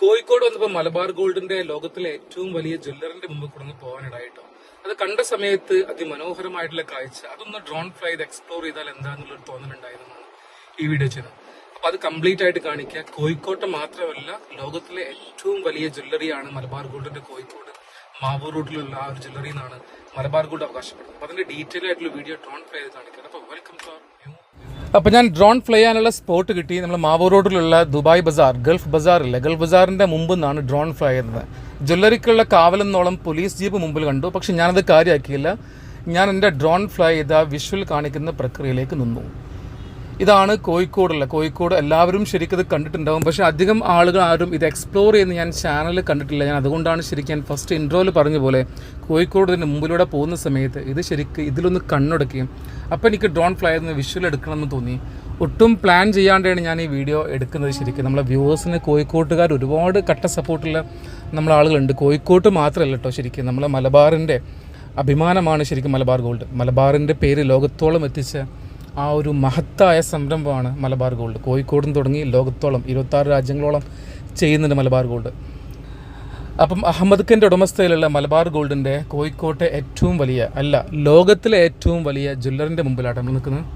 കോഴിക്കോട് വന്നപ്പോ മലബാർ ഗോൾഡിന്റെ ലോകത്തിലെ ഏറ്റവും വലിയ ജ്വല്ലറിന്റെ മുമ്പ് കൂടെ ഒന്ന് പോകാനിടായിട്ടോ അത് കണ്ട സമയത്ത് അതിമനോഹരമായിട്ടുള്ള കാഴ്ച. അതൊന്ന് ഡ്രോൺ ഫ്ലൈ എക്സ്പ്ലോർ ചെയ്താൽ എന്താന്നുള്ളൊരു തോന്നലുണ്ടായിരുന്നു ഈ വീഡിയോ ചെയ്ത് അപ്പൊ അത് കംപ്ലീറ്റ് ആയിട്ട് കാണിക്കുക. കോഴിക്കോട്ട് മാത്രമല്ല ലോകത്തിലെ ഏറ്റവും വലിയ ജ്വല്ലറിയാണ് മലബാർ ഗോൾഡിന്റെ കോഴിക്കോട്. മാവൂർ റൂട്ടിലുള്ള ആ ഒരു ജ്വല്ലറി എന്നാണ് മലബാർ ഗോൾഡ് അവകാശപ്പെടുന്നത്. അപ്പൊ അതിന്റെ ഡീറ്റെയിൽ ആയിട്ടുള്ള വീഡിയോ ഡ്രോൺ ഫ്ലൈ ചെയ്ത് കാണിക്കുന്നത് അപ്പൊ വെൽക്കം അപ്പോൾ ഞാൻ ഡ്രോൺ ഫ്ലൈ ചെയ്യാനുള്ള സ്പോട്ട് കിട്ടി. നമ്മൾ മാവൂർ റോഡിലുള്ള ദുബായ് ബസാർ ഗൾഫ് ബസാർ ഇല്ല? ഗൾഫ് ബസാറിന്റെ മുമ്പ് നിന്നാണ് ഡ്രോൺ ഫ്ലൈ ചെയ്യുന്നത്. ജ്വല്ലറിക്കുള്ള കാവലെന്നോളം പോലീസ് ജീപ്പ് മുമ്പിൽ കണ്ടു. പക്ഷേ ഞാനത് കാര്യമാക്കിയില്ല ഞാൻ എന്റെ ഡ്രോൺ ഫ്ലൈ ചെയ്ത വിഷ്വൽ കാണിക്കുന്ന പ്രക്രിയയിലേക്ക് നിന്നു. ഇതാണ് കോഴിക്കോടുള്ള കോഴിക്കോട് എല്ലാവരും ശരിക്കും ഇത് കണ്ടിട്ടുണ്ടാവും. പക്ഷേ അധികം ആളുകൾ ആരും ഇത് എക്സ്പ്ലോർ ചെയ്യുന്ന ഞാൻ ചാനൽ കണ്ടിട്ടില്ല. ഞാൻ അതുകൊണ്ടാണ് ശരിക്കും ഞാൻ ഫസ്റ്റ് ഇൻട്രോയിൽ പറഞ്ഞ പോലെ കോഴിക്കോട് ഇതിന് മുമ്പിലൂടെ പോകുന്ന സമയത്ത് ഇത് ശരിക്കും ഇതിലൊന്ന് കണ്ണുടക്കുകയും അപ്പോൾ എനിക്ക് ഡ്രോൺ ഫ്ലൈ ചെയ്യുന്ന വിഷ്വൽ എടുക്കണമെന്ന് തോന്നി. ഒട്ടും പ്ലാൻ ചെയ്യാണ്ടാണ് ഞാൻ ഈ വീഡിയോ എടുക്കുന്നത് ശരിക്കും. നമ്മളെ വ്യൂവേഴ്സിന് കോഴിക്കോട്ടുകാർ ഒരുപാട് കട്ട സപ്പോർട്ടുള്ള നമ്മളെ ആളുകളുണ്ട്. കോഴിക്കോട്ട് മാത്രമല്ല കേട്ടോ ശരിക്കും. നമ്മളെ മലബാറിന്റെ അഭിമാനമാണ് ശരിക്കും മലബാർ ഗോൾഡ്. മലബാറിന്റെ പേര് ലോകത്തോളം എത്തിച്ച ആ ഒരു മഹത്തായ സംരംഭമാണ് മലബാർ ഗോൾഡ്. കോഴിക്കോടും തുടങ്ങി ലോകത്തോളം ഇരുപത്താറ് രാജ്യങ്ങളോളം ചെയ്യുന്നുണ്ട് മലബാർ ഗോൾഡ്. അപ്പം അഹമ്മദ് ഖന്റെ ഉടമസ്ഥയിലുള്ള മലബാർ ഗോൾഡിന്റെ കോഴിക്കോട്ടെ ഏറ്റവും വലിയ അല്ല ലോകത്തിലെ ഏറ്റവും വലിയ ജ്വല്ലറിന്റെ മുമ്പിലാണ് നമ്മൾ നിൽക്കുന്നത്.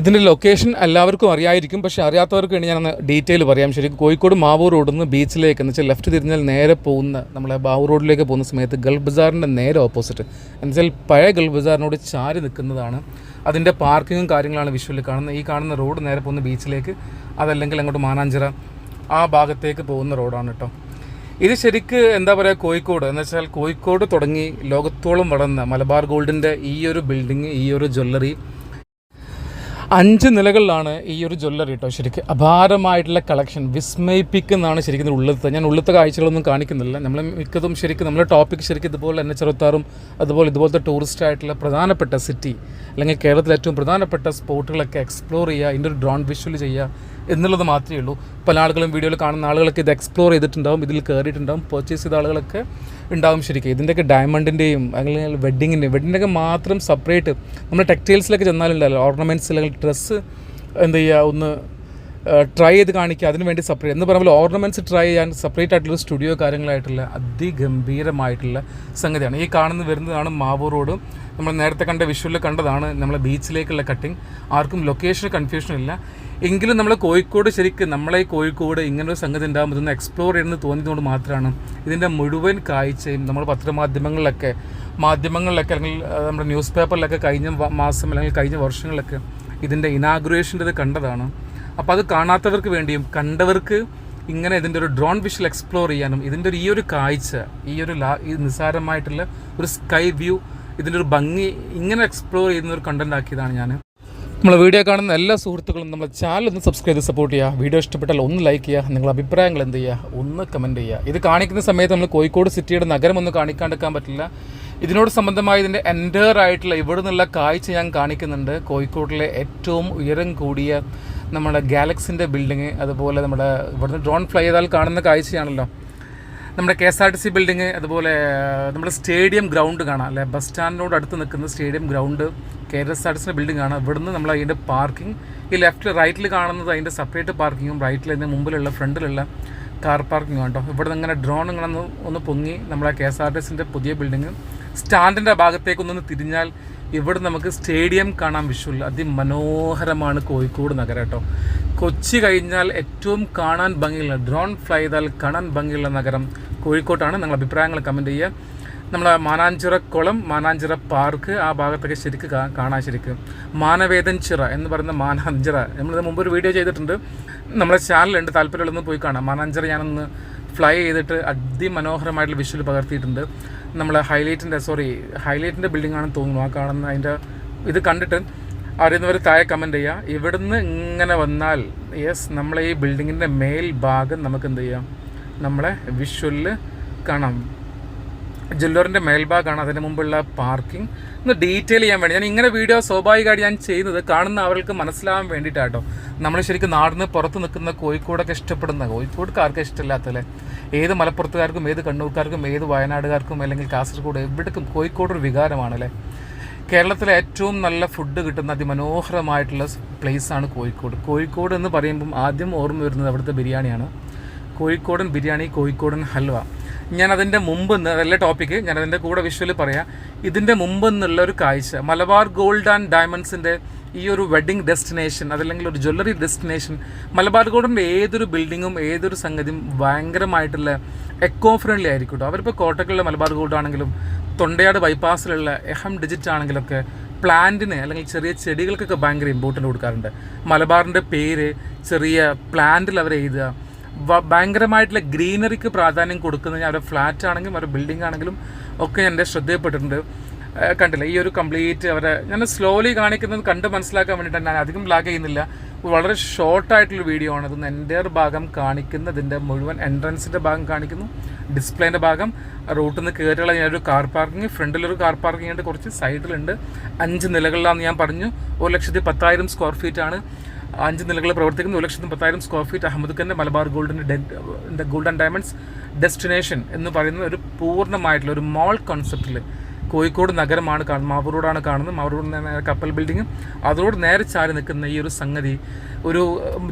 ഇതിന്റെ ലൊക്കേഷൻ എല്ലാവർക്കും അറിയായിരിക്കും പക്ഷേ അറിയാത്തവർക്ക് വേണ്ടി ഞാനൊന്ന് ഡീറ്റെയിൽ പറയാം. ശരി കോഴിക്കോട് മാവൂർ റോഡിൽ നിന്ന് ബീച്ചിലേക്ക് എന്ന് വെച്ചാൽ ലെഫ്റ്റ് തിരിഞ്ഞാൽ നേരെ പോകുന്ന നമ്മളെ ബാവൂർ റോഡിലേക്ക് പോകുന്ന സമയത്ത് ഗൾഫ് ബസാറിന്റെ നേരെ ഓപ്പോസിറ്റ്. എന്ന് വെച്ചാൽ പഴയ ഗൾഫ് ബസാറിനോട് ചാരി നിൽക്കുന്നതാണ് അതിന്റെ പാർക്കിങ്ങും കാര്യങ്ങളാണ് വിഷ്വലിൽ കാണുന്നത്. ഈ കാണുന്ന റോഡ് നേരെ പോകുന്ന ബീച്ചിലേക്ക് അതല്ലെങ്കിൽ അങ്ങോട്ട് മാനാഞ്ചിറ ആ ഭാഗത്തേക്ക് പോകുന്ന റോഡാണ് കേട്ടോ ഇത് ശരിക്ക് എന്താ പറയുക കോഴിക്കോട്. എന്ന് വെച്ചാൽ കോഴിക്കോട് തുടങ്ങി ലോകത്തോളം വളർന്ന മലബാർ ഗോൾഡിന്റെ ഈ ഒരു ബിൽഡിങ് ഈ ഒരു ജ്വല്ലറി അഞ്ച് നിലകളിലാണ് ഈ ഒരു ജ്വല്ലറി കേട്ടോ ശരിക്കും അപാരമായിട്ടുള്ള കളക്ഷൻ വിസ്മയിപ്പിക്കുന്നതാണ് ശരിക്കും ഉള്ളത്തെ ഞാൻ ഉള്ളത്തെ കാഴ്ചകളൊന്നും കാണിക്കുന്നില്ല. നമ്മൾ മിക്കതും ശരിക്കും നമ്മുടെ ടോപ്പിക് ശരിക്കും ഇതുപോലെ തന്നെ ചെറുത്താറും അതുപോലെ ഇതുപോലത്തെ ടൂറിസ്റ്റ് ആയിട്ടുള്ള പ്രധാനപ്പെട്ട സിറ്റി അല്ലെങ്കിൽ കേരളത്തിലെ ഏറ്റവും പ്രധാനപ്പെട്ട സ്പോട്ടുകളൊക്കെ എക്സ്പ്ലോർ ചെയ്യുക ഇതിന്റെ ഒരു ഡ്രോൺ വിഷ്വൽ ചെയ്യുക എന്നുള്ളത് മാത്രമേ ഉള്ളൂ. പല ആളുകളും വീഡിയോയിൽ കാണുന്ന ആളുകളൊക്കെ ഇത് എക്സ്പ്ലോർ ചെയ്തിട്ടുണ്ടാവും ഇതിൽ കയറിയിട്ടുണ്ടാവും പർച്ചേസ് ചെയ്ത ആളുകളൊക്കെ ഉണ്ടാവും ശരിക്കും. ഇതിന്റെയൊക്കെ ഡയമണ്ടിന്റെയും അല്ലെങ്കിൽ വെഡ്ഡിങ്ങിന്റെയും വെഡ്ഡിന്റെയൊക്കെ മാത്രം സെപ്പറേറ്റ് നമ്മൾ ടെക്സ്റ്റൈൽസിലൊക്കെ ചെന്നാലുണ്ടല്ലോ ഓർണമെന്റ്സ് അല്ലെങ്കിൽ ഡ്രസ്സ് എന്ത് ചെയ്യുക ഒന്ന് ട്രൈ ചെയ്ത് കാണിക്കുക. അതിന് വേണ്ടി സെപ്പറേറ്റ് എന്ന് പറയുമ്പോൾ ഓർണമെന്റ്സ് ട്രൈ ചെയ്യാൻ സെപ്പറേറ്റ് ആയിട്ടുള്ള സ്റ്റുഡിയോ കാര്യങ്ങളായിട്ടുള്ള അതിഗംഭീരമായിട്ടുള്ള സംഗതിയാണ്. ഈ കാണുന്ന വരുന്നതാണ് മാവൂർ റോഡ്. നമ്മൾ നേരത്തെ കണ്ട വിഷ്വലിൽ കണ്ടതാണ് നമ്മളെ ബീച്ചിലേക്കുള്ള കട്ടിങ് ആർക്കും ലൊക്കേഷൻ കൺഫ്യൂഷൻ ഇല്ല. എങ്കിലും നമ്മൾ കോഴിക്കോട് ശരിക്കും നമ്മളെ കോഴിക്കോട് ഇങ്ങനെ ഒരു സംഗതി ഉണ്ടാകുമ്പോൾ ഇതൊന്ന് എക്സ്പ്ലോർ ചെയ്യുന്നത് തോന്നിയതുകൊണ്ട് മാത്രമാണ് ഇതിന്റെ മുഴുവൻ കാഴ്ചയും നമ്മൾ പത്രമാധ്യമങ്ങളിലൊക്കെ മാധ്യമങ്ങളിലൊക്കെ അല്ലെങ്കിൽ നമ്മുടെ ന്യൂസ് പേപ്പറിലൊക്കെ കഴിഞ്ഞ മാസം അല്ലെങ്കിൽ കഴിഞ്ഞ വർഷങ്ങളിലൊക്കെ ഇതിന്റെ ഇനാഗുറേഷന്റെ ഇത് കണ്ടതാണ്. അപ്പോൾ അത് കാണാത്തവർക്ക് വേണ്ടിയും കണ്ടവർക്ക് ഇങ്ങനെ ഇതിന്റെ ഒരു ഡ്രോൺ വിഷൽ എക്സ്പ്ലോർ ചെയ്യാനും ഇതിന്റെ ഒരു ഈ ഒരു കാഴ്ച ഈ ഒരു ലാ ഈ നിസ്സാരമായിട്ടുള്ള ഒരു സ്കൈ വ്യൂ ഇതിന്റെ ഒരു ഭംഗി ഇങ്ങനെ എക്സ്പ്ലോർ ചെയ്യുന്ന ഒരു കണ്ടന്റ് ആക്കിയതാണ് ഞാൻ നമ്മൾ വീഡിയോ കാണുന്ന എല്ലാ സുഹൃത്തുക്കളും നമ്മുടെ ചാനൽ ഒന്ന് സബ്സ്ക്രൈബ് ചെയ്ത് സപ്പോർട്ട് ചെയ്യുക. വീഡിയോ ഇഷ്ടപ്പെട്ടാൽ ഒന്ന് ലൈക്ക് ചെയ്യുക. നിങ്ങളുടെ അഭിപ്രായങ്ങൾ എന്ത് ചെയ്യുക? ഒന്ന് കമന്റ് ചെയ്യുക. ഇത് കാണിക്കുന്ന സമയത്ത് നമ്മൾ കോഴിക്കോട് സിറ്റിയുടെ നഗരം ഒന്ന് കാണിക്കാണ്ടിരിക്കാൻ പറ്റില്ല. ഇതിനോട് സംബന്ധമായി ഇതിന്റെ എന്റയർ ആയിട്ടുള്ള ഇവിടെ നിന്നുള്ള കാഴ്ച ഞാൻ കാണിക്കുന്നുണ്ട്. കോഴിക്കോട്ടിലെ ഏറ്റവും ഉയരം കൂടിയ നമ്മുടെ ഗാലക്സിന്റെ ബിൽഡിങ് അതുപോലെ നമ്മുടെ ഇവിടുന്ന് ഡ്രോൺ ഫ്ലൈ ചെയ്താൽ കാണുന്ന കാഴ്ചയാണല്ലോ. നമ്മുടെ K S R T C building അതുപോലെ നമ്മുടെ സ്റ്റേഡിയം ഗ്രൗണ്ട് കാണാം അല്ലെ? ബസ് സ്റ്റാൻഡിനോട് അടുത്ത് നിൽക്കുന്ന stadium ground K S R T സിന്റെ ബിൽഡിംഗ് കാണാം ഇവിടുന്ന് നമ്മൾ അതിന്റെ പാർക്കിംഗ് ഈ ലെഫ്റ്റ് റൈറ്റിൽ കാണുന്നത് അതിന്റെ സെപ്പറേറ്റ് പാർക്കിങ്ങും റൈറ്റിൽ അതിന്റെ മുമ്പിലുള്ള ഫ്രണ്ടിലുള്ള കാർ പാർക്കിംഗ് കേട്ടോ ഇവിടെ നിന്ന് ഇങ്ങനെ ഡ്രോൺ ഇങ്ങനെ ഒന്ന് ഒന്ന് പൊങ്ങി നമ്മളെ കെ എസ് ആർ ടി സിന്റെ പുതിയ ബിൽഡിങ് സ്റ്റാൻഡിന്റെ ഭാഗത്തേക്കൊന്നൊന്ന് തിരിഞ്ഞാൽ ഇവിടെ നമുക്ക് സ്റ്റേഡിയം കാണാൻ വിഷ്വൽ അതിമനോഹരമാണ് കോഴിക്കോട് നഗരം കേട്ടോ. കൊച്ചി കഴിഞ്ഞാൽ ഏറ്റവും കാണാൻ ഭംഗിയുള്ള ഡ്രോൺ ഫ്ലൈ ചെയ്താൽ കാണാൻ ഭംഗിയുള്ള നഗരം കോഴിക്കോട്ടാണ്. നിങ്ങൾ അഭിപ്രായങ്ങൾ കമന്റ് ചെയ്യുക. നമ്മളെ മാനാഞ്ചിറ കുളം മാനാഞ്ചിറ പാർക്ക് ആ ഭാഗത്തൊക്കെ ശരിക്ക് കാണാൻ ശരിക്കും. മാനവേദൻ ചിറ എന്ന് പറയുന്ന മാനാഞ്ചിറ. നമ്മളിത് മുമ്പ് ഒരു വീഡിയോ ചെയ്തിട്ടുണ്ട്. നമ്മളെ ചാനലുണ്ട് താല്പര്യമുള്ളതൊന്ന് പോയി കാണാം. മാനാഞ്ചിറ ഞാനൊന്ന് ഫ്ലൈ ചെയ്തിട്ട് അതിമനോഹരമായിട്ടുള്ള വിഷ്വൽ പകർത്തിയിട്ടുണ്ട്. നമ്മൾ ഹൈലൈറ്റിന്റെ സോറി ഹൈലൈറ്റിന്റെ ബിൽഡിംഗ് ആണെന്ന് തോന്നുന്നു. ആ കാണുന്ന അതിന്റെ ഇത് കണ്ടിട്ട് അറിയുന്നവർ താഴെ കമന്റ് ചെയ്യുക ഇവിടുന്ന് ഇങ്ങനെ വന്നാൽ യെസ് നമ്മളെ ഈ ബിൽഡിങ്ങിന്റെ മേൽ ഭാഗം നമുക്ക് എന്ത് ചെയ്യാം? നമ്മളെ വിഷ്വലിൽ കാണാം. ജ്വല്ലറിന്റെ മേൽഭാഗമാണ് അതിന് മുമ്പുള്ള പാർക്കിംഗ് ഒന്ന് ഡീറ്റെയിൽ ചെയ്യാൻ വേണ്ടി. ഞാൻ ഇങ്ങനെ വീഡിയോ സ്വാഭാവികമായിട്ട് ഞാൻ ചെയ്യുന്നത് കാണുന്ന അവർക്ക് മനസ്സിലാവാൻ വേണ്ടിയിട്ടാട്ടോ. നമ്മൾ ശരിക്കും നാടിന് പുറത്ത് നിൽക്കുന്ന കോഴിക്കോടൊക്കെ ഇഷ്ടപ്പെടുന്ന കോഴിക്കോടുകാർക്ക് ഇഷ്ടമില്ലാത്തല്ലേ ഏത് മലപ്പുറത്തുകാർക്കും ഏത് കണ്ണൂർക്കാർക്കും ഏത് വയനാടുകാർക്കും അല്ലെങ്കിൽ കാസർഗോഡ് എവിടേക്കും കോഴിക്കോട് ഒരു വികാരമാണല്ലേ? കേരളത്തിലെ ഏറ്റവും നല്ല ഫുഡ് കിട്ടുന്ന അതിമനോഹരമായിട്ടുള്ള പ്ലേസാണ് കോഴിക്കോട്. കോഴിക്കോട് എന്ന് പറയുമ്പം ആദ്യം ഓർമ്മ വരുന്നത് അവിടുത്തെ ബിരിയാണിയാണ്. കോഴിക്കോടൻ ബിരിയാണി കോഴിക്കോടൻ ഹൽവ. ഞാൻ അതിന്റെ മുമ്പ് അതല്ല ടോപ്പിക്ക് ഞാൻ അതിന്റെ കൂടെ വിഷ്വൽ പറയാം. ഇതിന്റെ മുമ്പ് നിന്നുള്ള ഒരു കാഴ്ച മലബാർ ഗോൾഡ് ആൻഡ് ഡയമണ്ട്സിന്റെ ഈ ഒരു വെഡിങ് ഡെസ്റ്റിനേഷൻ അതല്ലെങ്കിൽ ഒരു ജ്വല്ലറി ഡെസ്റ്റിനേഷൻ മലബാർ ഗോൾഡിന്റെ ഏതൊരു ബിൽഡിങ്ങും ഏതൊരു സംഗതിയും ഭയങ്കരമായിട്ടുള്ള എക്കോ ഫ്രണ്ട്ലി ആയിരിക്കും കേട്ടോ അവരിപ്പോൾ കോട്ടക്കുള്ള മലബാർ ഗോൾഡ് ആണെങ്കിലും തൊണ്ടയാട് ബൈപ്പാസിലുള്ള എഹം ഡിജിറ്റ് ആണെങ്കിലൊക്കെ പ്ലാന്റിന് അല്ലെങ്കിൽ ചെറിയ ചെടികൾക്കൊക്കെ ഭയങ്കര ഇമ്പോർട്ടന്റ് കൊടുക്കാറുണ്ട്. മലബാറിന്റെ പേര് ചെറിയ പ്ലാന്റിൽ അവർ എഴുതുക ഭയങ്കരമായിട്ടുള്ള ഗ്രീനറിക്ക് പ്രാധാന്യം കൊടുക്കുന്നത് അവരുടെ ഫ്ലാറ്റ് ആണെങ്കിലും അവരുടെ ബിൽഡിംഗ് ആണെങ്കിലും ഒക്കെ എന്റെ ശ്രദ്ധയിൽപ്പെട്ടിട്ടുണ്ട്. കണ്ടില്ല? ഈ ഒരു കംപ്ലീറ്റ് അവരെ ഞാൻ സ്ലോലി കാണിക്കുന്നത് കണ്ട് മനസ്സിലാക്കാൻ വേണ്ടിയിട്ട് ഞാൻ അധികം ലാഗ് ചെയ്യുന്നില്ല. വളരെ ഷോർട്ടായിട്ടുള്ള വീഡിയോ ആണ്. അതൊന്ന് എന്റെ ഭാഗം കാണിക്കുന്ന ഇതിന്റെ മുഴുവൻ എൻട്രൻസിന്റെ ഭാഗം കാണിക്കുന്നു. ഡിസ്പ്ലേന്റെ ഭാഗം. റൂട്ടിൽ നിന്ന് കയറിയുള്ള ഞാനൊരു കാർ പാർക്കിംഗ് ഫ്രണ്ടിലൊരു കാർ പാർക്കിംഗ് ഉണ്ട്. കുറച്ച് സൈഡിലുണ്ട് അഞ്ച് നിലകളിലാണെന്ന് ഞാൻ പറഞ്ഞു. ഒരു ലക്ഷത്തി പത്തായിരം സ്ക്വയർ ഫീറ്റ് ആണ്. അഞ്ച് നിലകളിൽ പ്രവർത്തിക്കുന്ന ഒരു ലക്ഷത്തി പത്തായിരം സ്ക്വയർ ഫീറ്റ് അഹമ്മദ് ഖാന്റെ മലബാർ ഗോൾഡിന്റെ ഗോൾഡ് ആൻഡ് ഡയമണ്ട്സ് ഡെസ്റ്റിനേഷൻ എന്ന് പറയുന്ന ഒരു പൂർണമായിട്ടുള്ള ഒരു മോൾ കോൺസെപ്റ്റിൽ കോഴിക്കോട് നഗരമാണ് കാണുന്നത്. മാവൂർ റോഡാണ് കാണുന്നത്. മാവൂർ റോഡ് നേരെ കപ്പൽ ബിൽഡിങ്ങും അതിനോട് നേരെ ചാരി നിൽക്കുന്ന ഈ ഒരു സംഗതി ഒരു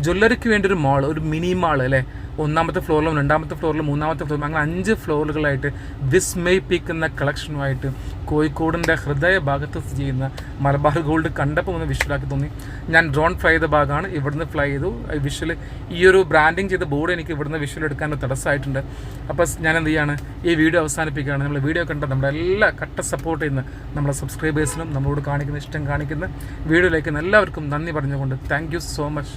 ജ്വല്ലറിക്ക് വേണ്ടി ഒരു മാൾ ഒരു മിനി മാൾ അല്ലേ? ഒന്നാമത്തെ ഫ്ലോറിലും രണ്ടാമത്തെ ഫ്ലോറിലും മൂന്നാമത്തെ ഫ്ലോറിലും അങ്ങനെ അഞ്ച് ഫ്ലോറുകളായിട്ട് വിസ്മയിപ്പിക്കുന്ന കളക്ഷനുമായിട്ട് കോഴിക്കോടിന്റെ ഹൃദയ ഭാഗത്ത് സ്ഥിതി ചെയ്യുന്ന മലബാർ ഗോൾഡ് കണ്ടപ്പോൾ ഒന്ന് വിഷ്വലാക്കി തോന്നി. ഞാൻ ഡ്രോൺ ഫ്ലൈ ചെയ്ത ഭാഗമാണ് ഇവിടുന്ന് ഫ്ലൈ ചെയ്തു. വിഷ്വൽ ഈ ഒരു ബ്രാൻഡിങ് ചെയ്ത ബോർഡ് എനിക്ക് ഇവിടുന്ന് വിഷ്വൽ എടുക്കാൻ തടസ്സമായിട്ടുണ്ട്. അപ്പോൾ ഞാൻ എന്ത് ചെയ്യാണ് ഈ വീഡിയോ അവസാനിപ്പിക്കുകയാണ്. നമ്മൾ വീഡിയോ കണ്ട നമ്മുടെ എല്ലാ കട്ട സപ്പോർട്ട് ചെയ്യുന്ന നമ്മുടെ സബ്സ്ക്രൈബേഴ്സിനും നമ്മളോട് കാണിക്കുന്ന ഇഷ്ടം കാണിക്കുന്ന വീഡിയോയിലേക്ക് എല്ലാവർക്കും നന്ദി പറഞ്ഞുകൊണ്ട് താങ്ക് സോ മച്ച്